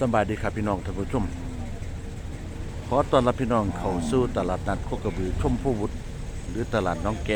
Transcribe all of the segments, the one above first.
สบายดีครับพี่น้องท่านผู้ชม ขอต้อนรับพี่น้องเข้าสู่ตลาดนัดโคกระบือชมพูวุฒิหรือตลาดน้องแก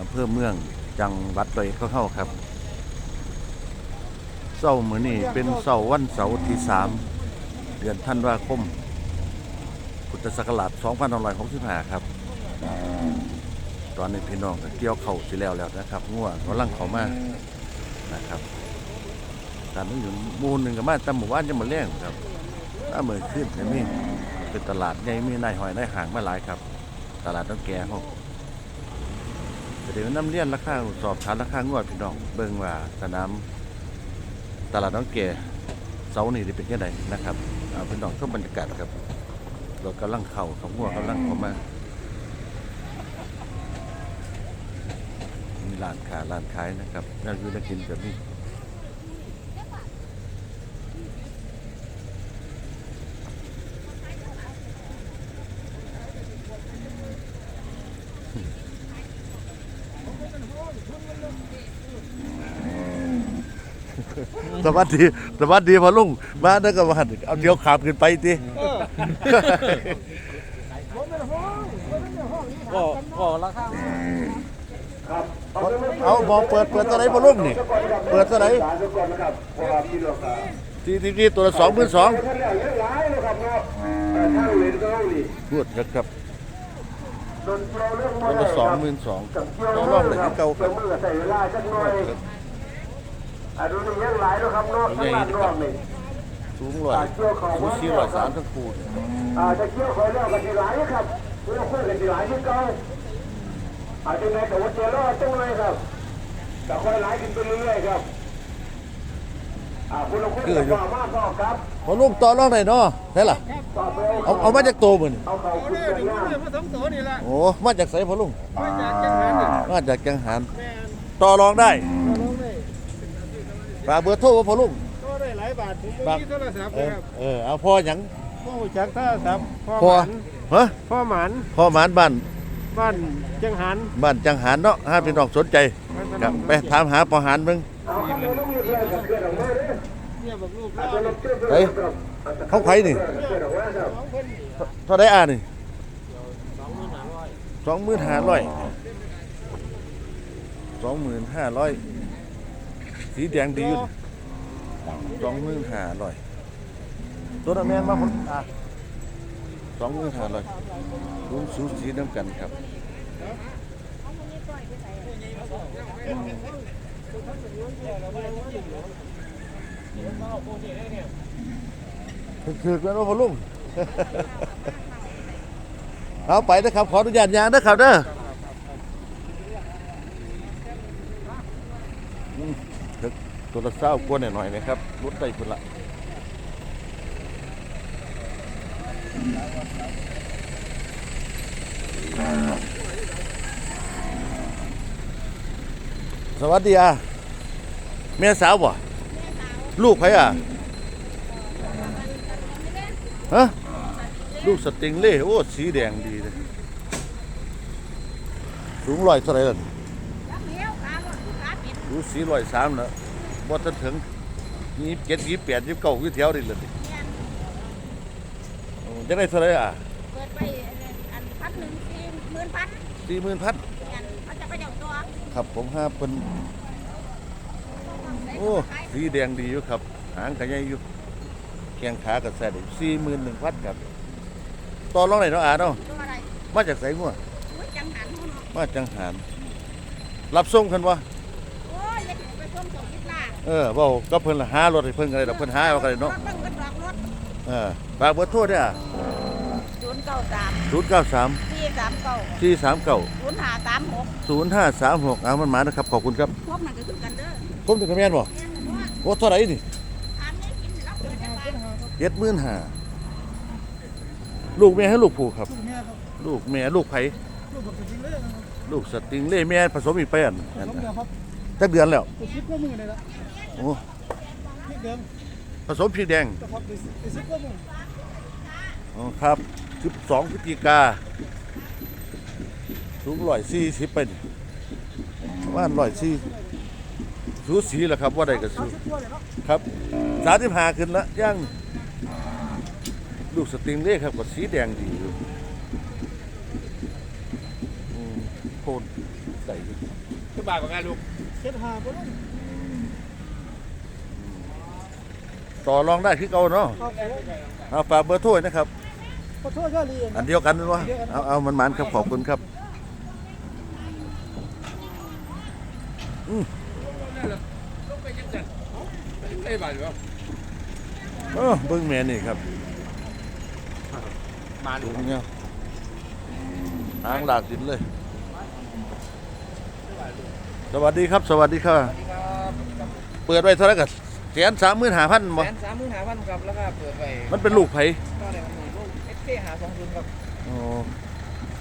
อำเภอเมืองจังหวัดร้อยเอ็ดของเฮาครับเสาร์มื้อนี้เป็นเสาร์วันเสาร์ที่3เดือนธันวาคมพุทธศักราช2565ครับ ตอนนี้พี่น้องก็เกี่ยวเข้าสิแล้วแล้วนะครับงัวกำลังเข้ามานะครับ ตามนี้อยู่มูลหนึ่งกับมาตำหมู่บ้านจะมาเลี้ยงครับถ้าเมื่อขึ้นเนี่ยมีเป็นตลาดใหญ่มีนายหอยนายหางมาหลายครับ ตลาดต้องแก่เขาแต่เดี๋ยวน้ำเลี้ยนราคาสอบถามราคางวดพี่น้องเบิ่งว่าสนามตลาดต้องแก่เสาร์นี้ได้เป็นยังไงนะครับเอาพี่น้องชมบรรยากาศครับรถกำลังเข้าของงัวกำลังเข้ามามีร้านค้าร้านขายนะครับน่าอยู่น่ากินแบบนี้ สวัสดีสวัสดีพ่อลุงมาแล้วก็มาเอาเดี๋ยวขับขึ้นไปทีก็ก็ราคาเอาบอกเปิดเปิดตัวไหนพ่อลุงนี่ เปิดตัวไหนทีทีทีตัวละสองหมื่นสองพูดครับตัวละสองหมื่นสองตัวรอบไหนที่เก่าครับ ใส่เวลาสักหน่อยอะดูนี่ยังหลายแล้วครับเนาะทั้งบ้านรอบนี่สูงร้อยสูงสี่ร้อยสามทั้งคู่เนี่ยอ่าจะเกี่ยวคอยแล้วกันทีหลายครับเพื่อเพื่อกันทีหลายที่เก่าอาจจะในกับวัดเจริญจังเลยครับแต่คอยหลายขึ้นไปเรื่อยๆครับอ่าคุณลงคุณจะต่อมากก็ครับพ่อลุงต่อรองไหนเนาะใช่ล่ะต่อไปเอาเอามาจากโตมือนเอาเขาเอาขึ้นเนี่ยไปเดี๋ยวหน้าเนี่ยมาสองตัวนี่แหละโอ้มาจากไสพ่อลุงมาจากจังหวัดนี่มาจากจังหันแม่นต่อรองได้ก็ลงได้ ฝากเบอร์โทรบ่พ่อลุงก็ได้หลายบาทผมบ่มีโทรศัพท์เอเลยอครับเออเอาพ่อหยังพ่อรู้จักโทรศัพท์พ่อพ่อหมันฮะพ่อหมันพ่อหมานบ้านบ้านจังหันบ้านจังหารเนาะถ้าพี่น้องสนใจครับไปถามหาปอหารเบิ่งเอาครับเราต้องมีเพื่อนกับเพื่อนออกมาเนี่ยเนี่ยบอกลูกอาจเล่าจะลบเชื่อมเฮ้ยเขาไผนี่เพื่อนออกมาครับสองคนเท่าไดอ่านี่สองหมื่นห้าร้อย25,000 25,500 สีแดงดีอยู่25,500ตัวนั้นแม่นมาคนอะ25,500รุ่นสูสีน้ำกันครับคือๆกันว่าพ่อลุงเอาไปนะครับ ขออนุญาตยางนะครับเด้ออืมถึก ตัวละเศร้ากวนหน่อยๆนะครับรถไต่พุ่นละสวัสดีอะแม่สาวบ่ลูกใครอะฮะลูกสติงเล่โอ้สีแดงดีเลยสูงร้อยเท่าไหรล่ะดูสีร้อยสามนะ บ่ทันถึงยี่สิบเจ็ดยี่สิบแปดยี่สิบเก้ายี่สิบแถวนี่เลยโอ้จะได้เท่าไหรอะเปิดไปอันพันหนึ่งสี่หมื่นพันสี่หมื่นพันอันเขาจะไปเดี๋ยวตัวครับผมห้าเป็นโอ้สีแดงดีอยู่ครับ หางกระใหญ่อยู่แข้งขากับแซ่ดสี่หมื่นหนึ่งพันครับต่อรองไหนเนาะอ่าเนาะตัวอะไรมาจากไสงัวโอ้ยจังหันหัวเนาะมาจังหารรับส่งคันวะโอ้ยอยังไปส่งส่งคิดล่า เออเว้าก็เพิ่นละหารถให้เพิ่นก็ได้ดอกเพิ่นหาเอาก็ได้รเนาะถเบิ่งกันดอกรถเออฝากเบอร์โทรเด้อศูนย์เก้าสาม093 สี่สามเก้า439 ศูนย์ห้าสามหก0536เอามันมานะครับขอบคุณครับพวกมันก็คือกันเด้อผมถึงกระแม่นบ่แม่นบ่ว่าโอ้เท่าไหร่นี่ทานได้กินรับเกิดได้บ้าน75,000ลูกแม่ให้ลูกผู้ครับ แม่ครับลูกแม่ลูกไผลูกบอกจริงเลยนะครับลูกสติงเล่แม่ผสมอีกไปอันสองเดือนครับ จักเดือนแล้วไปซิปก็มือเลยละโอ้นี่เดือนผสมพริกแดงจะพักไปซิปก็มืออ๋อครับ12พฤศจิกาสูง140ไปนี่ประมาณ140สูสีแหละครับว่าได้ก็สูชุดตัวเลยเนาะครับสามสิบห้าขึ้นละย่างลูกสตริงเล่ครับก็สีแดงดีอยู่อืมโคตรใส่อยู่คือบาทของงานลูก เจ็ดห้าบ่ลงต่อรองได้คือเก่าเนาะครับผมเอาฝากเบอร์โทรนะครับ ขอโทษยอดลีอันเดียวกันวะเอาเอามันมันๆครับขอบคุณครับอืมลูกไปยังจันไอ้บาทหรือเปล่าเออเบิ้งแม่นี่ครับบาทดูเนี่ยหางหลากดินเลย สวัสดีครับสวัสดีครับเปิดไว้เท่าไหร่กันแสนสามหมื่นห้าพันบ่แสนสามหมื่นห้าพันครับแล้วก็เปิดไปมันเป็นลูกไผก็ได้มันมีลูกเอสเคหาสองศูนย์ครับอ๋อ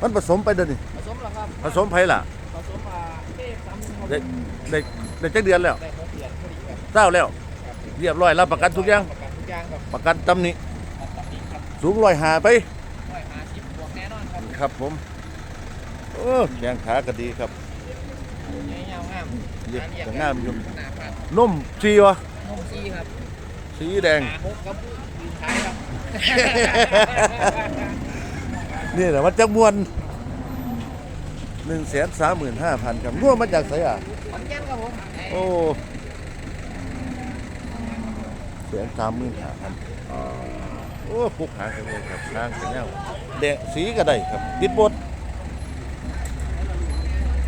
มันผสมไปเดี๋ยวนี้ผสมแล้วครับผสมไผล่ะผสมมาเอสามหมื่นได้ได้ได้จักเดือนแล้วได้หกเดือนพอดีครับเศร้าแล้วเรียบร้อยรับประกันทุกอย่าง ประกันทุกอย่างครับประกันตำหนิตัดอีกครับสูงร้อยหาไป ร้อยห้าสิบบวกแน่นอนครับ ครับผม โอ้แขงขาก็ดีครับใหญ่ ยาวงามเยอะแต่งามอยู่หนาพันนุ่มชีวะนุ่มซีครับสีแดงหนาหกครับยืนท้ายครับนี่แหละมันจะมวนหนึ่งแสนสามหมื่นห้าพันครับง่วงมาจากไสอะขอนแก่นครับผมโอ้แสนสามหมื่นห้าพันโอ้พุกหางกันเลยครับนางกันเงาแดงสีก็ได้ครับติดบด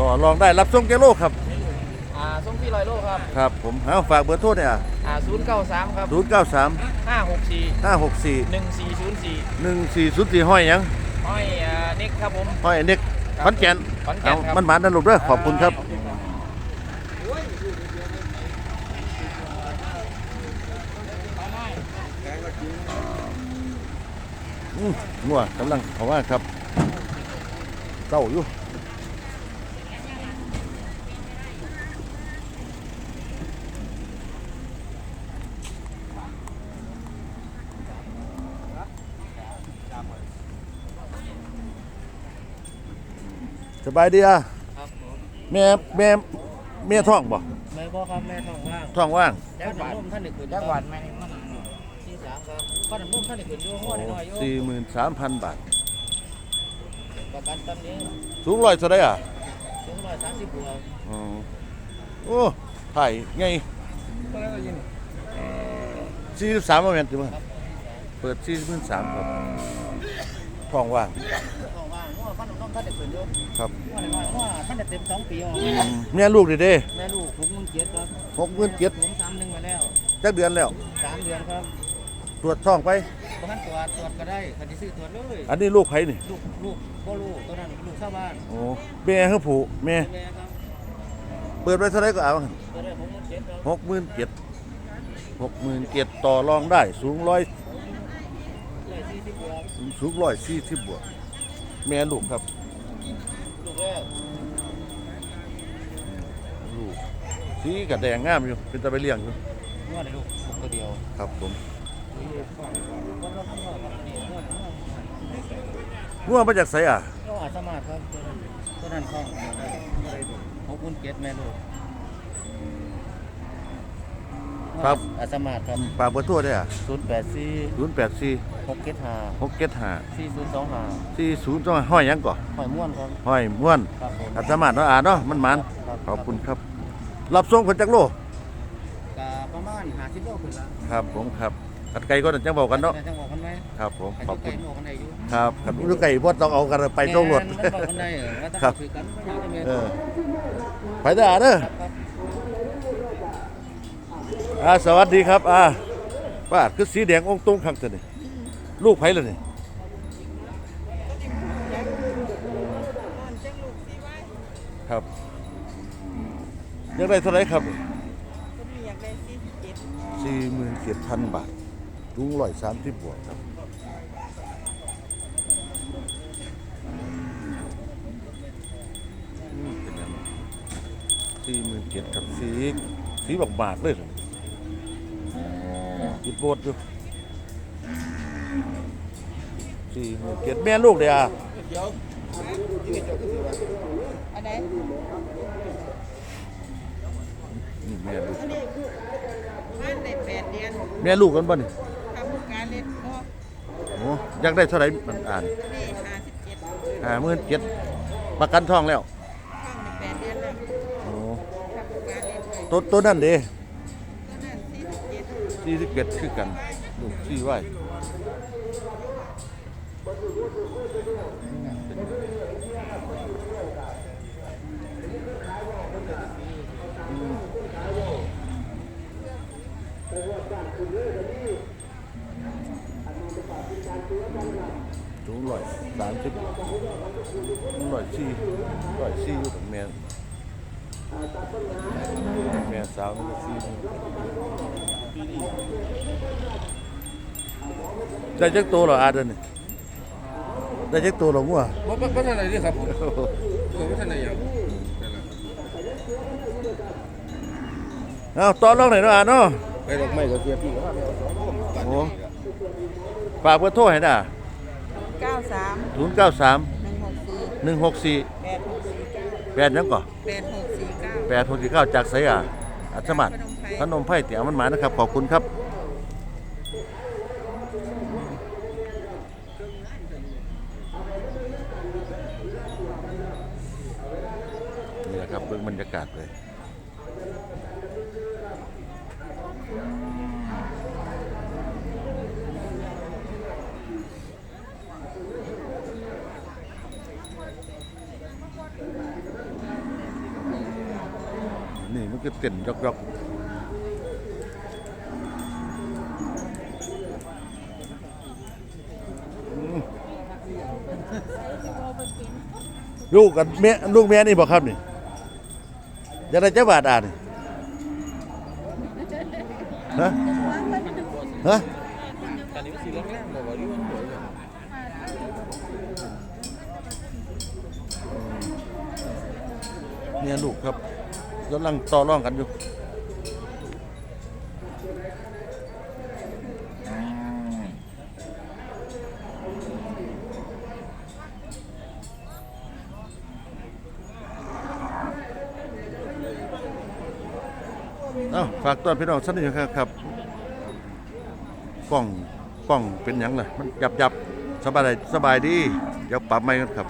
ต่อรองได้รับส่งแกโลครับ อ่าส้มพี่ลอยโลครับ ครับ ผมเอาฝากเบอร์โทษเนี่ยอ่าศูนย์เก้าสามครับศูนย์เก้าสามห้าหกสี่ห้าหกสี่หนึ่งสี่ศูนย์สี่หนึ่งสี่ศูนย์สี่ห้อยหยังห้อยอ่าเน็กครับผม ห้อยเน็กขอนแก่นขอนแก่เอานครับมันหมานนั่นลูกเด้อขอบคุณครับ อืมงัวกำลังเขาว่าครับเศร้าอยู่ บายดีอะครับผมแม่แม่แม่ท้องบ่แม่พ่อครับแม่ท้องว่างท้องว่างแจ้งหวานท่านได้ขึ้นแจ้งหวานแม่นี่มันที่สามครับข้าวหนมนุ่มท่านได้ขึ้นอยู่หัวน้อยๆอยู่สี่หมื่นสามพันบาทประกันตอนนี้สูงร้อยเท่าไรอะถึงร้อยสามสิบบวกอ๋อโอ้ถ่ายไงสี่สิบสามโมเมนต์ถูกไหมเปิดสี่หมื่นสามครับท้องว่างท้องว่างหัว ข้าวหนมนุ่มท่านได้ขึ้นอยู่ครับหัวน้อยๆหัวท่านได้เต็มสองปีอะอืมแม่ลูกดิเด้แม่ลูกหกหมื่นเจ็ดครับหกหมื่นเจ็ดผมสามหนึ่งมาแล้วจักเดือนแล้วสามเดือนครับ ตรวจท้องไปเพราะท่านตรวจตรวจก็ได้คันที่ซื้อตรวจเลยอันนี้ลูกไผนี่ลูกลูกพ่อลูกตัวนั้นลูกชาวบ้านโอ้แม่คือผู้แม่แม่ครับเปิดไว้เท่าไรก็เอาตัวได้หกหมื่นเจ็ดครับหกหมื่นเจ็ดหกหมื่นเจ็ดต่อรองได้สูงร้อยเลยสี่สิบบวกสูงร้อยสี่สิบบวกแม่ลูกครับ ลูกแรก ลูก สีกับแดงงามอยู่ เป็นตะไปเลี้ยงอยู่นวดเลยลูกลูกตัวเดียวครับผมวันละพันหน่อยครับนี่นวดนวดง่วงมาจากไสอะก็อาสมาร์ทครับตัวนั้นตัวนั้นคล่องหกหมื่นเจ็ดแม่ลูกอาสมาร์ทครับปากเบอร์โทั่วได้อะศูนย์แปดสี่ศูนย์แปดสี่หกเจ็ดห้าหกเจ็ดห้าสี่ศูนย์สองห้าสี่ศูนย์จังหวัดห้อยหยังก่อหอยม้วนครับห้อยม้วนครับผมอัตมาดเนาะอ่าเนาะมันมันครับขอบคุณครับ รับส่งคนจักโลกะประมาณห้าสิบโลขึ้นละครับผมครับกัดไก่ก็จังบอกกันเนาะจังบอกกันไหมครับผมไปขอบไกลคุณบอกกันได้อยู่ครับครับลูกไก่บ่ต้องเอากันไปตรงรถ แม่นมันบอกกันได้เออแล้วถ้าครับ คุยกันไม่ยากจะเมียเออไปเด้ออ่าเด้อครับครับอ่าสวัสดีครับอ่าป้าคือสีแดงองค์ตรงข้างเธอนี่ลูกไผเลยนี่ครับ ยังได้เท่าไหรครับคนนี้อยากได้สี่สิบเจ็ดสี่หมื่นเจ็ดพันบาทลุงร้อยสามสิบบวกครับสี่หมื่นเจ็ดกับสีสีบากบากๆเลยเหรอจิตโบดอยู่สี่หมื่นเจ็ดแม่ลูกเดียวอันไหน นี่แม่ลูกอันนี้บ้านได้แปดเดือนแม่ลูกกันบ่นี่ทำการเล่นพ่อโอ้อยากได้เท่าไหร่มันอ่านนี่ห้าสิบเจ็ดห้าหมื่นเจ็ดประกันทองแล้วห้องในแปดเดือนแล้วโอ้ทำการเล่นเลยตัวตัวนั่นเด้ตัวนั้นสี่สิบเจ็ดสี่สิบเอ็ดคือกันลูกสี่ไว้สูง ร้อยสามสิบร้อยสี่ร้อยสี่อยู่ตรงแม่แม่สาวนี่ก็สี่ได้จักตัว เหรออาเดนนี่ได้จักตัวเหรอมั่วบ่บ่บ่ทันไหนเด้ครับผมเออบ่ทันไหนหยังเอาต่อรองหน่อยเนาะอาเนาะไปดอกไม้ก็เสียพี่ก็ว่าไปเอาสองคนกันโอ้ฝากเบอร์โทรให้น่ะเก้าสาม093หนึ่งหกสี่164แปดหกสี่เก้า8ยังก่อแปดหกสี่เก้า869จากไสอะอัศมัดพนมไผ่เตี๋ยวมันหมานะครับ ขอบคุณครับนี่แหละครับเบื้องบรรยากาศเลย นี่มันก็เต้นยกๆอืมลูกกับแม่ลูกแม่นี่บอกครับนี่อยากได้เจ้าบาทอ่านี่ฮะฮะเนี่ยลูกครับ กำลังต่อรองกันอยู่เอ้าฝากตอนพี่น้องสักนิดครับครับกล้องกล้องเป็นยังล่ะมันยับยับสบายสบายดี เดี๋ยวปรับใหม่กันครับ